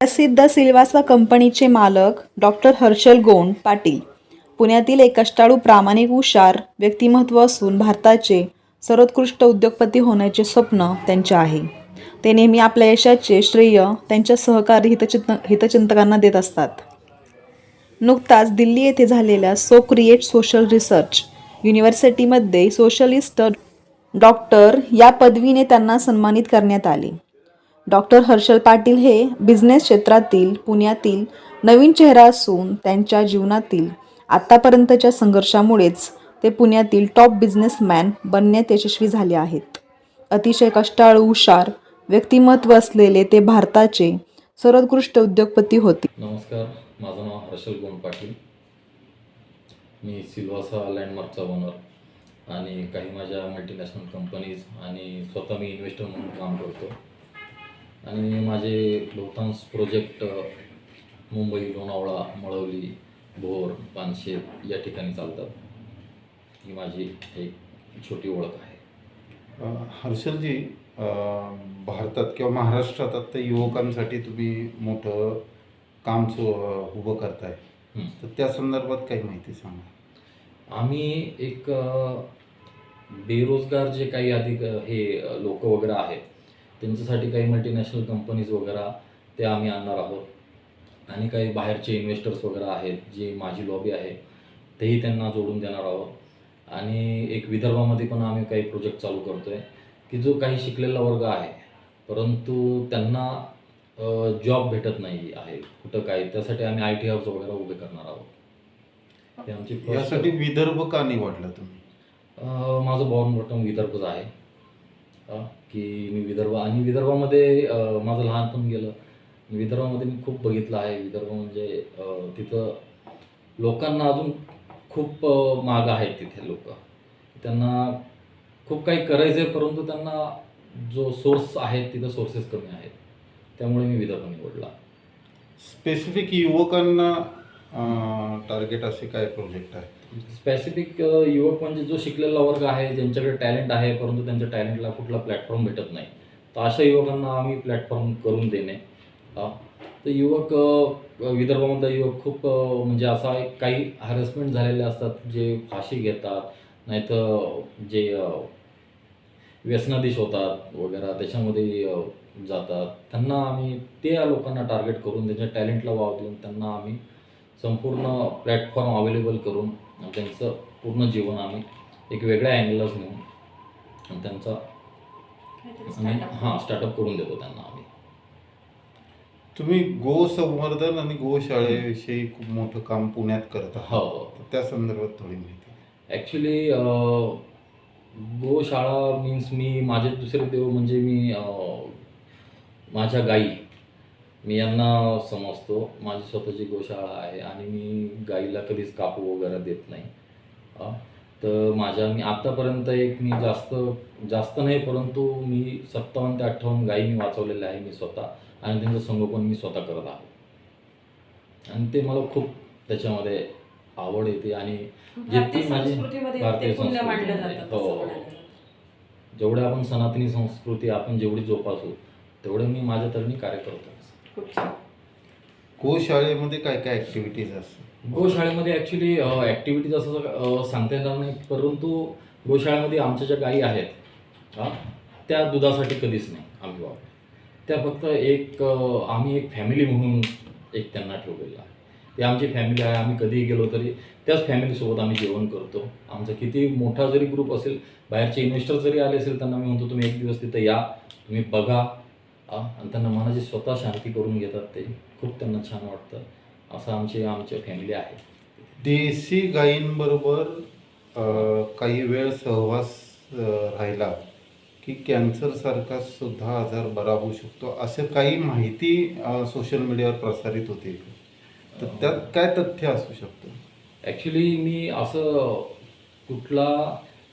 प्रसिद्ध सिल्वासा कंपनीचे मालक डॉक्टर हर्षल गोंड पाटील. पुण्यातील एक कष्टाळू प्रामाणिक हुशार व्यक्तिमत्व असून भारताचे सर्वोत्कृष्ट उद्योगपती होण्याचे स्वप्न त्यांचे आहे. ते नेहमी आपल्या यशाचे श्रेय त्यांच्या सहकारी हितचिंत हितचिंतकांना देत असतात. नुकताच दिल्ली येथे झालेल्या सो क्रिएट सोशल रिसर्च युनिव्हर्सिटीमध्ये सोशलिस्ट डॉक्टर या पदवीने त्यांना सन्मानित करण्यात आले. डॉक्टर हर्षल पाटील हे बिझनेस क्षेत्रातील पुण्यातील नवीन चेहरा असून त्यांच्या जीवनातील आत्तापर्यंतच्या संघर्षामुळेच ते पुण्यातील टॉप बिझनेसमॅन बनण्यात यशस्वी झाले आहेत. अतिशय कष्टाळू हुशार व्यक्तिमत्व असलेले ते भारताचे सर्वोत्कृष्ट उद्योगपती होते. नमस्कार माझं नाव हर्षल गोंड पाटील. मी सिल्वासा लँडमार्कचा ओनर आणि काही माझ्या मल्टीनॅशनल कंपनीज आणि स्वतः मी इन्व्हेस्टर म्हणून काम करतो. आणि माझे बहुतांश प्रोजेक्ट मुंबई लोणावळा मळवली भोर पानशेत या ठिकाणी चालतात. ही माझी एक छोटी ओळख आहे. हर्षलजी भारतात किंवा महाराष्ट्रात आता युवकांसाठी तुम्ही मोठं काम सु उभं करताय. हं. तर त्या संदर्भात काही माहिती सांगा. आम्ही एक बेरोजगार जे काही अधिक हे लोक वगैरे आहेत त्यांच्यासाठी काही मल्टीनॅशनल कंपनीज वगैरे ते आम्ही आणणार आहोत. आणि काही बाहेरचे इन्व्हेस्टर्स वगैरे आहेत जी माझी लॉबी आहे तेही त्यांना जोडून देणार आहोत. आणि एक विदर्भामध्ये पण आम्ही काही प्रोजेक्ट चालू करतो आहे की जो काही शिकलेला वर्ग आहे परंतु त्यांना जॉब भेटत नाही आहे कुठं काय त्यासाठी आम्ही आय टी हाऊस वगैरे उभे करणार आहोत. ते आमची first- यासाठी विदर्भ का निवडला तुम्ही? माझं बॉर्न बॉटम विदर्भच आहे. की मी विदर्भ आणि विदर्भामध्ये माझं लहानपण गेलं. विदर्भामध्ये मी खूप बघितलं आहे. विदर्भ म्हणजे तिथं लोकांना अजून खूप मागं आहेत तिथे लोक. त्यांना खूप काही करायचं आहे परंतु त्यांना जो सोर्स आहेत तिथं सोर्सेस कमी आहेत. त्यामुळे मी विदर्भ निवडला. स्पेसिफिक युवकांना टार्गेट असे काय प्रोजेक्ट आहे स्पेसिफिक युवक म्हणजे जो शिकलेला वर्ग आहे ज्यांच्याकडे टॅलेंट आहे परंतु त्यांच्या टॅलेंटला कुठला प्लॅटफॉर्म भेटत नाही. तर अशा युवकांना आम्ही प्लॅटफॉर्म करून देणे. तर युवक विदर्भामधला युवक खूप म्हणजे असा एक काही हॅरेसमेंट झालेले असतात जे फाशी घेतात नाहीतर जे व्यसनाधीश होतात वगैरे त्याच्यामध्ये जातात. त्यांना आम्ही त्या लोकांना टार्गेट करून त्यांच्या टॅलेंटला वाव देऊन त्यांना आम्ही संपूर्ण प्लॅटफॉर्म अवेलेबल करून त्यांचं पूर्ण जीवन आम्ही एक वेगळ्या अँगलच नेऊन आणि त्यांचा आम्ही हां स्टार्टअप करून देतो त्यांना आम्ही. तुम्ही गो संवर्धन आणि गोशाळेविषयी खूप मोठं काम पुण्यात करत आहात. हो. त्या संदर्भात थोडी माहिती ॲक्च्युली गोशाळा मीन्स मी माझे दुसरे देव म्हणजे मी माझ्या गाई. मी यांना समजतो. माझी स्वतःची गोशाळा आहे आणि मी गाईला कधीच कापू वगैरे देत नाही. तर माझ्या मी आत्तापर्यंत एक मी जास्त जास्त नाही परंतु मी सत्तावन्न ते अठ्ठावन्न गाई मी वाचवलेल्या आहे मी स्वतः आणि त्यांचं संगोपन मी स्वतः करत आहे. आणि ते मला खूप त्याच्यामध्ये आवड येते आणि जितकी माझी संस्कृतीमध्ये भारतीय ते पुण्य मानलं संस्कृतीमध्ये, जातं हो. असं म्हणायला गेलं. जेवढे आपण सनातनी संस्कृती आपण जेवढी जोपासू तेवढे मी माझ्या तऱ्हेने कार्य करतो खूप छान. गोशाळेमध्ये काय काय ॲक्टिव्हिटीज असतात? गोशाळेमध्ये ॲक्च्युली ॲक्टिव्हिटीज असं सांगता येणार नाही परंतु गोशाळेमध्ये आमच्या ज्या गायी आहेत हा, त्या दुधासाठी कधीच नाही आम्ही वापरत. त्या फक्त एक आम्ही एक फॅमिली म्हणून एक त्यांना ठेवलेलं आहे. ते आमची फॅमिली आहे आम्ही कधीही गेलो तरी त्याच फॅमिलीसोबत आम्ही जेवण करतो. आमचा किती मोठा जरी ग्रुप असेल बाहेरचे इन्व्हेस्टर जरी आले असेल त्यांना मी म्हणतो तुम्ही एक दिवस तिथं या तुम्ही बघा. आणि त्यांना मनाची स्वतः शांती करून घेतात ते. खूप त्यांना छान वाटतं. असं आमची आमची फॅमिली आहे. देशी गायींबरोबर काही वेळ सहवास राहिला की कॅन्सरसारखा सुद्धा आजार बरा होऊ शकतो असं काही माहिती सोशल मीडियावर प्रसारित होते. तर त्यात काय तथ्य असू शकतं? ॲक्च्युली मी असं कुठला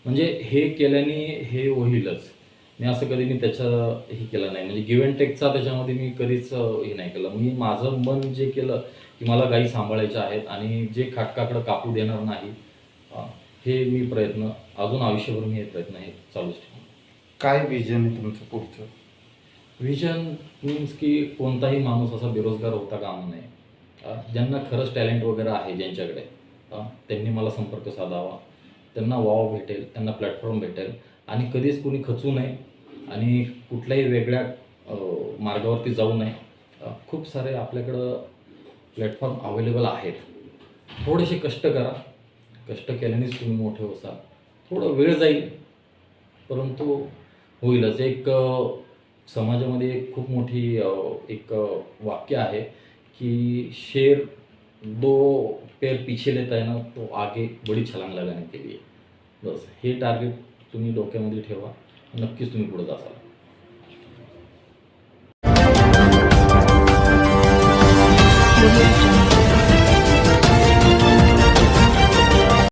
म्हणजे हे केल्याने हे होईलच. मी असं कधी मी त्याचं हे केलं नाही. म्हणजे गिव्ह अँड टेकचा त्याच्यामध्ये मी कधीच हे नाही केलं. मी माझं मन जे केलं की मला गाई सांभाळायच्या आहेत आणि जे खाटकाकडं कापू देणार नाही हे मी प्रयत्न अजून आयुष्यभर मी हे प्रयत्न हे चालूच ठेवणार. काय विजन आहे तुमचं पुढचं? विजन मीन्स की कोणताही माणूस असा बेरोजगार होता कामा नये. ज्यांना खरंच टॅलेंट वगैरे आहे ज्यांच्याकडे त्यांनी मला संपर्क साधावा. त्यांना वाव भेटेल त्यांना प्लॅटफॉर्म भेटेल. आणि कधीच कोणी खचू नये आणि कुठल्याही वेगळ्या मार्गावरती जाऊ नये. खूप सारे आपल्याकडं प्लॅटफॉर्म अवेलेबल आहेत. थोडेसे कष्ट करा. कष्ट केल्यानेच तुम्ही मोठे होसाल. थोडं वेळ जाईल. परंतु होईलच. एक समाजामध्ये एक खूप मोठी एक वाक्य आहे. की शेर दो पैर पीछे लेता है ना तो आगे बड़ी छलांग लगाने के लिए बस, हे टार्गेट तुम्ही डोक्यामध्ये ठेवा, नक्कीच तुम्ही पुढे जासाल Thank jungle.